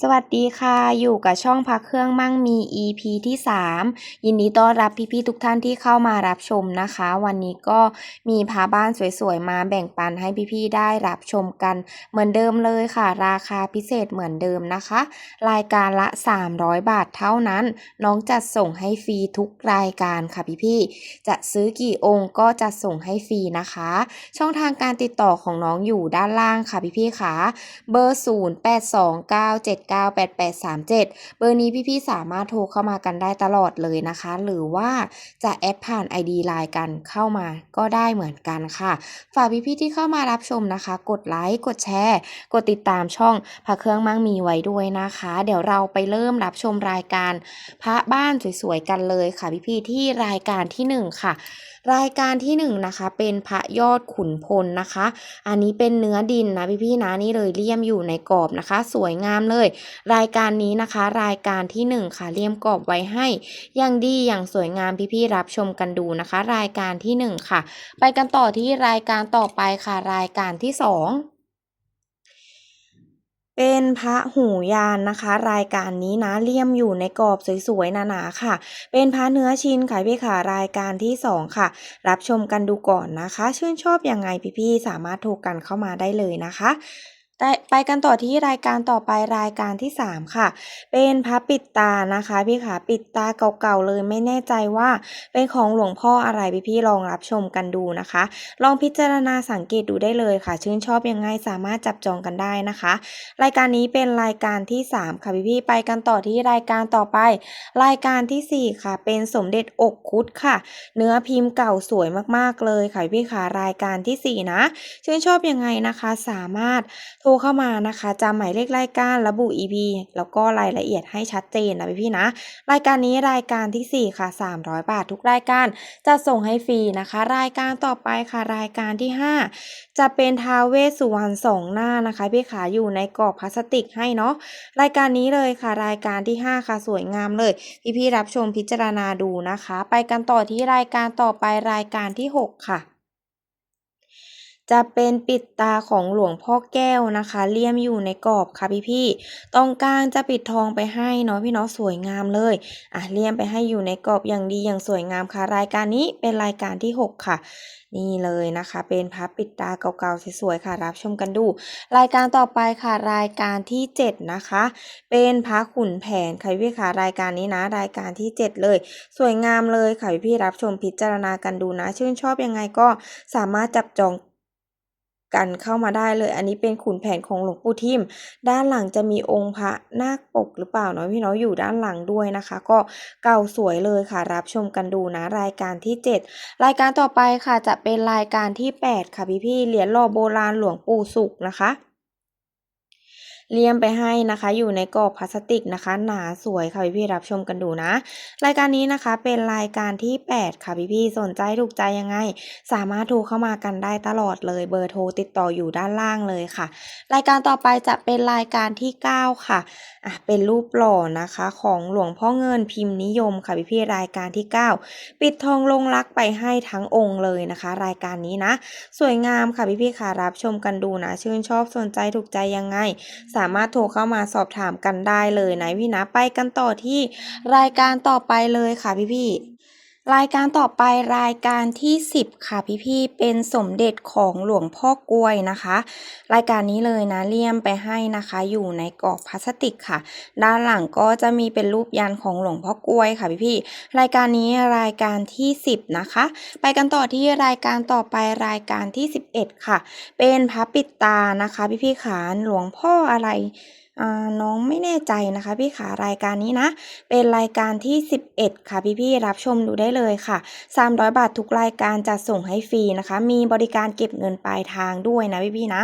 สวัสดีค่ะ อยู่กับช่องพักเครื่องมั่งมี EP ที่ 3 ยินดีต้อนรับพี่ๆทุกท่านที่เข้ามารับชมนะคะ วันนี้ก็มีพาบ้านสวยๆ มาแบ่งปันให้พี่ๆได้รับชมกันเหมือนเดิมเลยค่ะ ราคาพิเศษเหมือนเดิมนะคะ รายการละ 300 บาทเท่านั้น น้องจัดส่งให้ฟรีทุกรายการค่ะพี่ๆจะซื้อกี่องค์ก็จะส่งให้ฟรีนะคะ ช่องทางการติดต่อของน้องอยู่ด้านล่างค่ะพี่ๆค่ะเบอร์ 0 8 2 9 7 9 8 8 3 7 เบอร์นี้พี่ๆสามารถโทรเข้ามากันได้ตลอดเลยนะคะ หรือว่าจะแอดผ่าน ID ไลน์กันเข้ามาก็ได้เหมือนกันค่ะ ฝากพี่ๆที่เข้ามารับชมนะคะ กดไลค์กดแชร์ กดติดตามช่องพระเครื่องมั่งมีไว้ด้วยนะคะ เดี๋ยวเราไปเริ่มรับชมรายการพระบ้านสวยๆกันเลยค่ะพี่ๆที่รายการที่หนึ่งค่ะรายการที่หนึ่งนะคะเป็นพระยอดขุนพลนะคะ อันนี้เป็นเนื้อดินนะพี่ๆนะนี่เลยเลี่ยมอยู่ในกรอบนะคะ สวยงามเลย รายการนี้นะคะ รายการที่หนึ่งค่ะเลี่ยมกรอบไว้ให้อย่างดีอย่างสวยงามพี่ๆรับชมกันดูนะคะ รายการที่หนึ่งค่ะ ไปกันต่อที่รายการต่อไปค่ะ รายการที่สอง เป็นพระหูยานนะคะ รายการนี้นะเลี่ยมอยู่ในกรอบสวยๆหนาๆค่ะ เป็นพระเนื้อชิ้นขายพี่ค่ะรายการที่สองค่ะ รับชมกันดูก่อนนะคะ ชื่นชอบยังไงพี่ๆสามารถโทรกันเข้ามาได้เลยนะคะ ไปกันต่อที่รายการต่อไปรายการที่ 3 ค่ะ เป็นพระปิดตานะคะ พี่ขาปิดตาเก่าๆเลยไม่แน่ใจว่า เป็นของหลวงพ่ออะไรพี่ๆลองรับชมกันดูนะคะ ลองพิจารณาสังเกตดูได้เลยค่ะ ชื่นชอบยังไงสามารถจับจองกันได้นะคะ รายการนี้เป็นรายการที่ 3 ค่ะพี่ๆไปกันต่อที่รายการต่อไป รายการทีสี่ 4 ค่ะ เป็นสมเด็จอกคุดค่ะ เนื้อพิมพ์เก่าสวยมากๆเลยค่ะพี่ขารายการทีสี่4 นะ ชื่นชอบยังไงนะคะ สามารถโทรเข้ามานะคะจำหมายเลขรายการระบุ EP แล้วก็รายละเอียดให้ชัดเจนนะพี่ๆนะ รายการนี้รายการที่ 4 ค่ะ 300 บาททุกรายการ จะส่งให้ฟรีนะคะ รายการต่อไปค่ะรายการที่ 5 จะเป็นทาวเวสุวรรณสองหน้านะคะพี่ขาอยู่ในกรอบพลาสติกให้เนาะรายการนี้เลยค่ะ รายการที่ 5 ค่ะสวยงามเลย พี่ๆรับชมพิจารณาดูนะคะ ไปกันต่อที่รายการต่อไปรายการที่ 6 ค่ะ จะเป็นปิดตาของหลวงพ่อแก้วนะคะเลี่ยมอยู่ในกรอบค่ะพี่ๆตรงกลางจะปิดทองไปให้เนาะพี่เนาะสวยงามเลยอะเลี่ยมไปให้อยู่ในกรอบอย่างดีอย่างสวยงามค่ะรายการนี้เป็นรายการที่ 6 ค่ะ นี่เลยนะคะ เป็นพับปิดตาเก่าๆสวยๆค่ะรับชมกันดู รายการต่อไปค่ะรายการที่ 7 นะคะ เป็นพระขุนแผนค่ะพี่ค่ะรายการนี้นะรายการที่ 7 เลย สวยงามเลยค่ะพี่ๆรับชมพิจารณากันดูนะ ชื่นชอบยังไงก็สามารถจับจอง กันเข้ามาได้เลย อันนี้เป็นขุนแผนของหลวงปู่ทิม ด้านหลังจะมีองค์พระนาคปกหรือเปล่าเนาะพี่เนาะอยู่ด้านหลังด้วยนะคะ ก็เก่าสวยเลยค่ะ รับชมกันดูนะรายการที่ 7 รายการต่อไปค่ะจะเป็นรายการที่ 8 ค่ะพี่ๆเหรียญหล่อโบราณหลวงปู่สุกนะคะ เลี่ยมไปให้นะคะ อยู่ในกรอบพลาสติกนะคะ หนาสวยค่ะพี่ๆรับชมกันดูนะ รายการนี้นะคะเป็นรายการที่ 8 ค่ะพี่ๆสนใจถูกใจยังไง สามารถโทรเข้ามากันได้ตลอดเลยเบอร์โทรติดต่ออยู่ด้านล่างเลยค่ะ รายการต่อไปจะเป็นรายการที่ 9 ค่ะอะเป็นรูปหล่อนะคะ ของหลวงพ่อเงินพิมพ์นิยมค่ะพี่ๆรายการที่ 9 ปิดทองลงรักไปให้ทั้งองค์เลยนะคะ รายการนี้นะ สวยงามค่ะพี่ๆค่ะรับชมกันดูนะ ชื่นชอบสนใจถูกใจยังไงสาามารถโทรเข้ามาสอบถามกันได้เลยนะพี่นะ ไปกันต่อที่รายการต่อไปเลยค่ะพี่พี่ รายการต่อไปรายการที่ 10 ค่ะพี่ๆเป็นสมเด็จของหลวงพ่อกลวยนะคะ รายการนี้เลยนะเลี่ยมไปให้นะคะ อยู่ในกรอบพลาสติกค่ะ ด้านหลังก็จะมีเป็นรูปยันของหลวงพ่อกลวยค่ะพี่ๆรายการนี้รายการที่ 10 นะคะ ไปกันต่อที่รายการต่อไปรายการที่ 11 ค่ะ เป็นพระปิดตานะคะ พี่ๆขานหลวงพ่ออะไร น้องไม่แน่ใจนะคะพี่ขารายการนี้นะ เป็นรายการที่ 11 ค่ะพี่ๆรับชมดูได้เลยค่ะ 300 บาททุกรายการจะส่งให้ฟรีนะคะ มีบริการเก็บเงินปลายทางด้วยนะพี่ๆนะ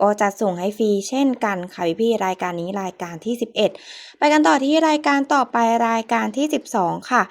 ก็จะส่งให้ฟรีเช่นกันค่ะพี่ๆรายการนี้รายการที่ 11 ไปกันต่อที่รายการต่อไปรายการที่ 12 ค่ะ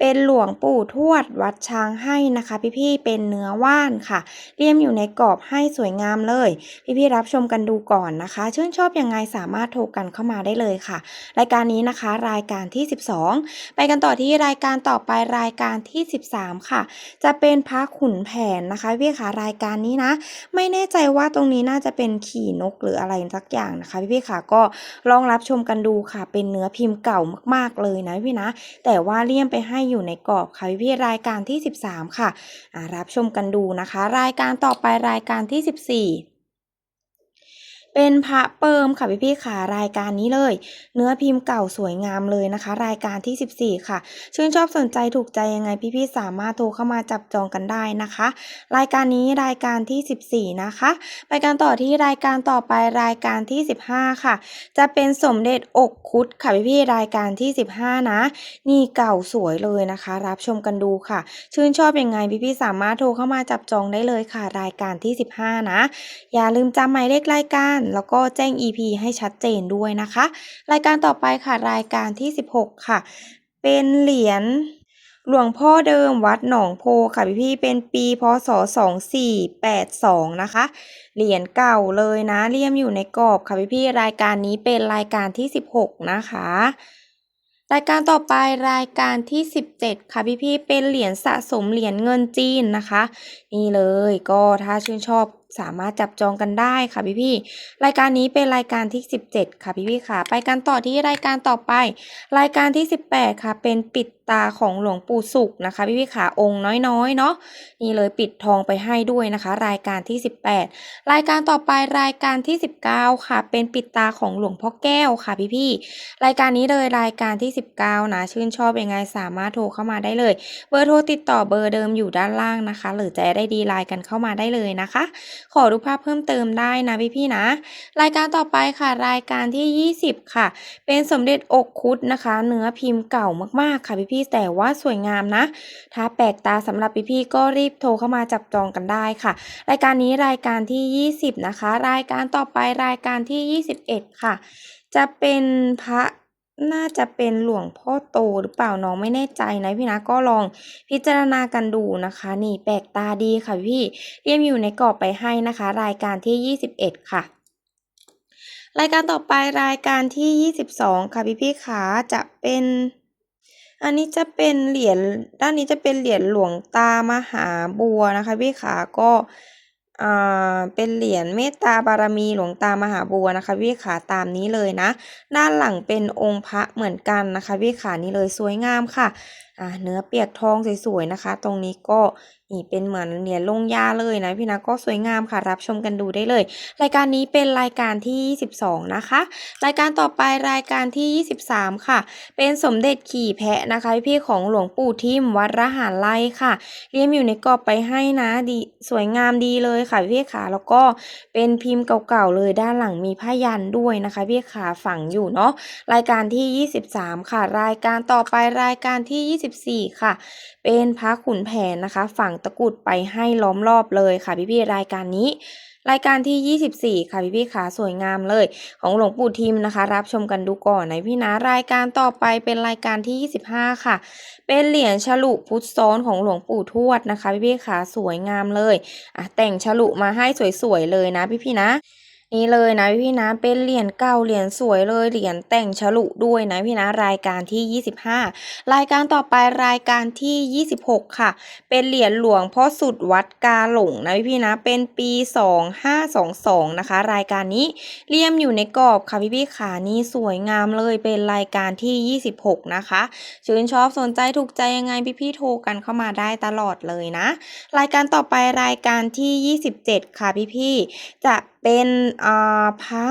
เป็นหลวงปู่ทวดวัดช้างให้นะคะ พี่ๆเป็นเนื้อว่านค่ะเรียมอยู่ในกรอบให้สวยงามเลย พี่ๆรับชมกันดูก่อนนะคะ ชื่นชอบยังไงสามารถโทรกันเข้ามาได้เลยค่ะ รายการนี้นะคะ รายการที่ 12 ไปกันต่อที่รายการต่อไปรายการที่ 13 ค่ะ จะเป็นพระขุนแผนนะคะพี่ค่ะรายการนี้นะ ไม่แน่ใจว่าตรงนี้น่าจะเป็นขี่นกหรืออะไรสักอย่างนะคะ พี่ๆค่ะก็ลองรับชมกันดูค่ะ เป็นเนื้อพิมพ์เก่ามากๆเลยนะพี่นะ แต่ว่าเลี่ยมไปให้อยู่ในกรอบค่ะพี่ๆรายการที่ 13 ค่ะอ่ารับชมกันดูนะคะ รายการต่อไปรายการที่ 14 เป็นพระเปิมค่ะพี่ๆค่ะรายการนี้เลย เนื้อพิมพ์เก่าสวยงามเลยนะคะ รายการที่ 14 ค่ะ ชื่นชอบสนใจถูกใจยังไงพี่ๆสามารถโทรเข้ามาจับจองกันได้นะคะ รายการนี้รายการที่ 14 นะคะ ไปกันต่อที่รายการต่อไปรายการที่ 15 ค่ะ จะเป็นสมเด็จอกคุดค่ะพี่ๆรายการที่ 15 นะ นี่เก่าสวยเลยนะคะ รับชมกันดูค่ะ ชื่นชอบยังไงพี่ๆสามารถโทรเข้ามาจับจองได้เลยค่ะ รายการที่ 15 นะ อย่าลืมจำหมายเลขรายการแล้วก็แจ้ง EP ให้ชัดเจนด้วยนะคะ รายการต่อไปค่ะรายการที่ 16 ค่ะ เป็นเหรียญหลวงพ่อเดิมวัดหนองโพค่ะพี่พี่เป็นปีพศ 2482 นะคะ เหรียญเก่าเลยนะเลี่ยมอยู่ในกรอบค่ะพี่พี่รายการนี้เป็นรายการที่ 16 นะคะ รายการต่อไปรายการที่ 17 ค่ะพี่พี่เป็นเหรียญสะสมเหรียญเงินจีนนะคะ นี่เลยก็ถ้าชื่นชอบ สามารถจับจองกันได้ค่ะพี่พี่รายการนี้เป็นรายการที่ 17 ค่ะพี่พี่ค่ะ ไปกันต่อที่รายการต่อไป รายการที่ 18 ค่ะ เป็นปิด ตาของหลวงปู่สุขนะคะ พี่พี่ๆค่ะองค์น้อยๆเนาะนี่เลยปิดทองไปให้ด้วยนะคะ รายการที่ 18 รายการต่อไปรายการที่ 19 ค่ะ เป็นปิดตาของหลวงพ่อแก้วค่ะพี่พี่ๆรายการนี้เลยรายการที่ 19 นะชื่นชอบยังไงสามารถโทรเข้ามาได้เลย เบอร์โทรติดต่อเบอร์เดิมอยู่ด้านล่างนะคะ หรือจะได้ดีไลน์กันเข้ามาได้เลยนะคะ ขอดูปภาพเพิ่มเติมได้นะพี่ๆนะ รายการต่อไปค่ะ รายการที่ 20 ค่ะ เป็นสมเด็จอกคุดนะคะ เนื้อพิมพ์เก่ามากๆค่ะพี่ๆแต่ว่าสวยงามนะ ถ้าแปลกตาสำหรับพี่ๆก็รีบโทรเข้ามาจับจองกันได้ค่ะ รายการนี้รายการที่ 20 นะคะ รายการต่อไปรายการที่ 21 ค่ะ จะเป็นพระน่าจะเป็นหลวงพ่อโตหรือเปล่าน้องไม่แน่ใจนะพี่นะก็ลองพิจารณากันดูนะคะ นี่แปลกตาดีค่ะพี่เรียมอยู่ในกรอบไปให้นะคะ รายการที่ 21 ค่ะ รายการต่อไปรายการที่ 22 ค่ะพี่พี่ขาจะเป็น อันนี้จะเป็นเหรียญด้านนี้จะเป็นเหรียญหลวงตามหาบัวนะคะพี่ขาก็อ่าเป็นเหรียญเมตตาบารมีหลวงตามหาบัวนะคะพี่ขาตามนี้เลยนะ ด้านหลังเป็นองค์พระเหมือนกันนะคะพี่ขานี่เลยสวยงามค่ะ อ่าเนื้อเปียกทองสวยๆนะคะ ตรงนี้ก็นี่เป็นเหมือนเหรียญลงยาเลยนะพี่นะก็สวยงามค่ะรับชมกันดูได้เลย รายการนี้เป็นรายการที่22นะคะ รายการต่อไปรายการที่ 23 ค่ะ เป็นสมเด็จขี่แพะนะคะพี่ของหลวงปู่ทิมวัดระหารไร่ค่ะเรียมอยู่ในกรอบไปให้นะดีสวยงามดีเลยค่ะพี่ขาแล้วก็เป็นพิมพ์เก่าๆเลยด้านหลังมีผ้ายันด้วยนะคะพี่ขาฝังอยู่เนาะรายการที่ 23 ค่ะ รายการต่อไปรายการที่24ค่ะ เป็นพระขุนแผนนะคะ ฝั่งตะกุดไปให้ล้อมรอบเลยค่ะพี่ๆรายการนี้รายการที่ 24 ค่ะพี่พี่ๆขาสวยงามเลย ของหลวงปู่ทิมนะคะ รับชมกันดูก่อนนะพี่นะรายการต่อไปเป็นรายการที่ 25 ค่ะ เป็นเหรียญฉลุพุทธซ้อนของหลวงปู่ทวดนะคะ พี่พี่ๆขาสวยงามเลยอะแต่งฉลุมาให้สวยๆเลยนะพี่พี่ๆนะ นี่เลยนะพี่นะเป็นเหรียญเก่าเหรียญสวยเลยเหรียญแต่งฉลุด้วยนะพี่นะรายการที่ 25 รายการต่อไปรายการที่ 26 ค่ะ เป็นเหรียญหลวงพ่อสุดวัดกาหลงนะพี่ๆนะเป็นปี 2522 นะคะ รายการนี้เลี่ยมอยู่ในกรอบค่ะพี่ๆขานี่สวยงามเลยเป็นรายการที่ 26 นะคะชื่นชอบสนใจถูกใจยังไงพี่ๆโทรกันเข้ามาได้ตลอดเลยนะ รายการต่อไปรายการที่ 27 ค่ะพี่ๆจะเป็นอพระ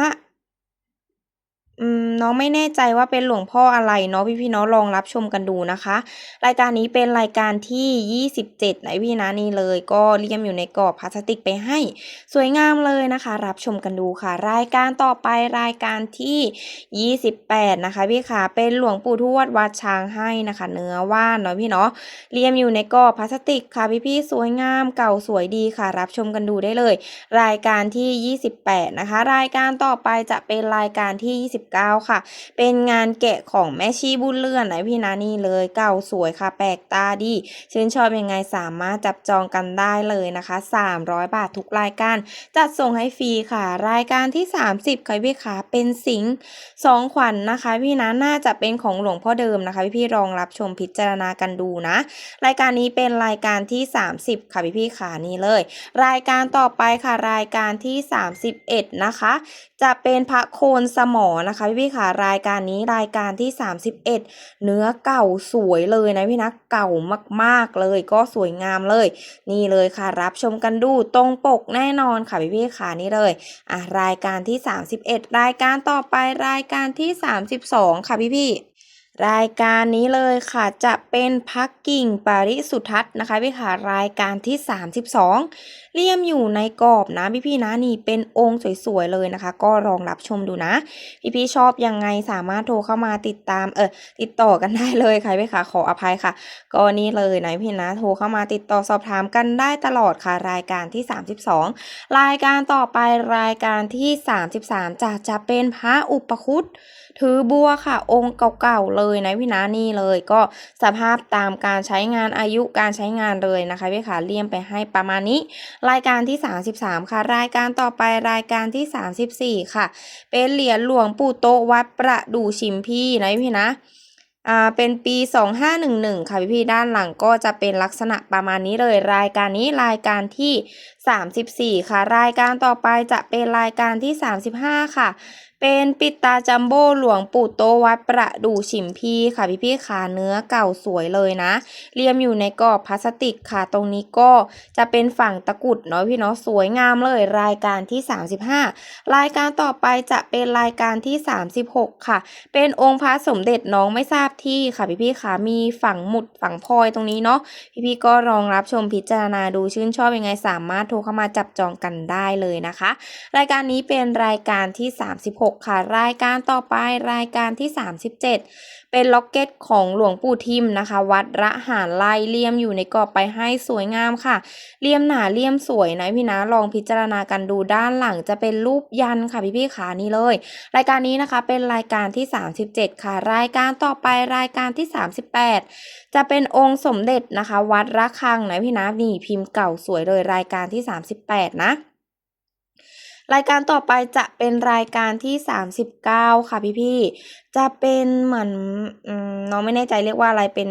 อืมน้องไม่แน่ใจว่าเป็นหลวงพ่ออะไรเนาะพี่ๆเนาะลองรับชมกันดูนะคะ รายการนี้เป็นรายการที่ 27นะพี่นะนี่เลย ก็เลี่ยมอยู่ในกรอบพลาสติกไปให้ สวยงามเลยนะคะ รับชมกันดูค่ะ รายการต่อไปรายการที่ 28 นะคะพี่ค่ะเป็นหลวงปู่ทวดวัดช้างให้นะคะ เนื้อว่านเนาะพี่เนาะเลี่ยมอยู่ในกรอบพลาสติกค่ะพี่ๆสวยงามเก่าสวยดีค่ะ รับชมกันดูได้เลย รายการที่ 28 นะคะ รายการต่อไปจะเป็นรายการที่39ค่ะ เป็นงานแกะของแม่ชีบุญเลื่อนนะพี่นะนี่เลยเก่าสวยค่ะ แปลกตาดีชื่นชอบยังไงสามารถจับจองกันได้เลยนะคะ 300 บาททุกรายการ จัดส่งให้ฟรีค่ะ รายการที่ 30ค่ะพี่ขาเป็นสิงห์สองขวัญนนะคะ พี่นะน่าจะเป็นของหลวงพ่อเดิมนะคะ พี่พี่ๆลองรับชมพิจารณากันดูนะ รายการนี้เป็นรายการที่ 30 ค่ะพี่พี่ๆขานี่เลย รายการต่อไปค่ะรายการที่ 31 นะคะ จะเป็นพระโคนสมอนะคะพี่พี่ค่ะรายการนี้รายการที่ 31 เนื้อเก่าสวยเลยนะพี่นะเก่ามากๆเลยก็สวยงามเลย นี่เลยค่ะรับชมกันดูตรงปกแน่นอนค่ะพี่พี่ค่ะนี่เลยอะรายการที่ 31 รายการต่อไปรายการที่ 32 ค่ะพี่พี่ รายการนี้เลยค่ะจะเป็นพักกิ่งปริสุทธัตน์นะคะพี่ค่ะรายการที่ 32 เลี่ยมอยู่ในกรอบนะพี่พี่นะนี่เป็นองค์สวยๆเลยนะคะ ก็ลองรับชมดูนะ พี่พี่ชอบยังไงสามารถโทรเข้ามาติดตามเออติดต่อกันได้เลยค่ะพี่ค่ะขออภัยค่ะ ก็นี่เลยนะพี่นะโทรเข้ามาติดต่อสอบถามกันได้ตลอดค่ะรายการที่ 32 รายการต่อไปรายการที่ 33จะจะเป็นพระอุปคุตถือบัวค่ะองค์เก่าๆเลยยนะพี่นะนี่เลย ก็สภาพตามการใช้งานอายุการใช้งานเลยนะคะพี่ค่ะเลี่ยมไปให้ประมาณนี้ รายการที่ 33 ค่ะ รายการต่อไปรายการที่ 34 ค่ะ เป็นเหรียญหลวงปู่โตวัดประดู่ชิมพี่นะพี่นะอ่าเป็นปี 2511 ค่ะพี่พี่ด้านหลังก็จะเป็นลักษณะประมาณนี้เลย รายการนี้รายการที่ 34 ค่ะ รายการต่อไปจะเป็นรายการที่ 35 ค่ะ เป็นปิดตาจัมโบ้หลวงปู่โตวัดประดู่ฉิมพีค่ะพี่พี่ขาเนื้อเก่าสวยเลยนะเรียมอยู่ในกรอบพลาสติกค่ะ ตรงนี้ก็จะเป็นฝั่งตะกุดเนาะพี่เนาะสวยงามเลยรายการที่ 35 รายการต่อไปจะเป็นรายการที่ 36 ค่ะ เป็นองค์พระสมเด็จน้องไม่ทราบที่ค่ะพี่พี่ๆค่ะมีฝั่งหมุดฝั่งพลอยตรงนี้เนาะพี่พี่ก็ลองรับชมพิจารณาดูชื่นชอบยังไงสามารถโทรเข้ามาจับจองกันได้เลยนะคะ รายการนี้เป็นรายการที่ 36ค่ะ รายการต่อไปรายการที่ 37 เป็นล็อกเก็ตของหลวงปู่ทิมนะคะ วัดระหารไล่เลี่ยมอยู่ในกรอบไปให้สวยงามค่ะเลี่ยมหนาเลี่ยมสวยนะพี่นะลองพิจารณากันดูด้านหลังจะเป็นรูปยันค่ะพี่พี่ๆขานี่เลย รายการนี้นะคะเป็นรายการที่ 37 ค่ะ รายการต่อไปรายการที่ 38 จะเป็นองค์สมเด็จนะคะ วัดระฆังนะพี่นะนี่พิมพ์เก่าสวยเลยรายการที่ 38 นะ รายการต่อไปจะเป็นรายการที่ 39 ค่ะพี่พี่จะเป็นเหมือนอน้องไม่แน่ใจเรียกว่าอะไรเป็น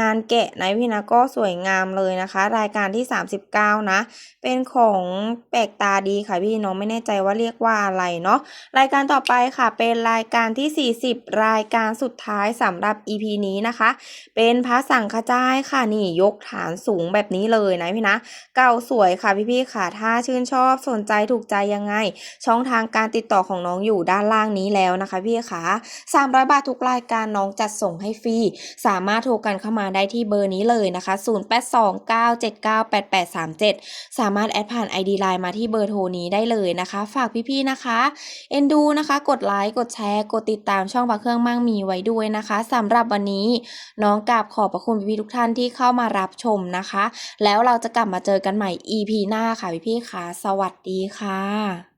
งานแกะนพี่นะก็สวยงามเลยนะคะ รายการที่ 39 นะ เป็นของแปลกตาดีค่ะพี่น้องไม่แน่ใจว่าเรียกว่าอะไรเนาะรายการต่อไปค่ะ เป็นรายการที่ 40 รายการสุดท้ายสำหรับ EP นี้นะคะ เป็นพระสังฆจายค่ะนี่ยกฐานสูงแบบนี้เลยนะพี่นะ เก่าสวยค่ะพี่ๆค่ะ ถ้าชื่นชอบสนใจถูกใจยังไง ช่องทางการติดต่อของน้องอยู่ด้านล่างนี้แล้วนะคะพี่ค่ะ300บาททุกรายการน้องจัดส่งให้ฟรีสามารถโทรกันเข้ามาได้ที่เบอร์นี้เลยนะคะ 0829798837 สามารถแอดผ่าน ID Line มาที่เบอร์โทรนี้ได้เลยนะคะ ฝากพี่ๆนะคะ เอ็นดูนะคะ กดไลค์ กดแชร์ กดติดตามช่องพระเครื่องมั่งมีไว้ด้วยนะคะสำหรับวันนี้น้องกราบขอบพระคุณพี่ๆทุกท่านที่เข้ามารับชมนะคะ แล้วเราจะกลับมาเจอกันใหม่ EP หน้าค่ะพี่ๆค่ะ สวัสดีค่ะ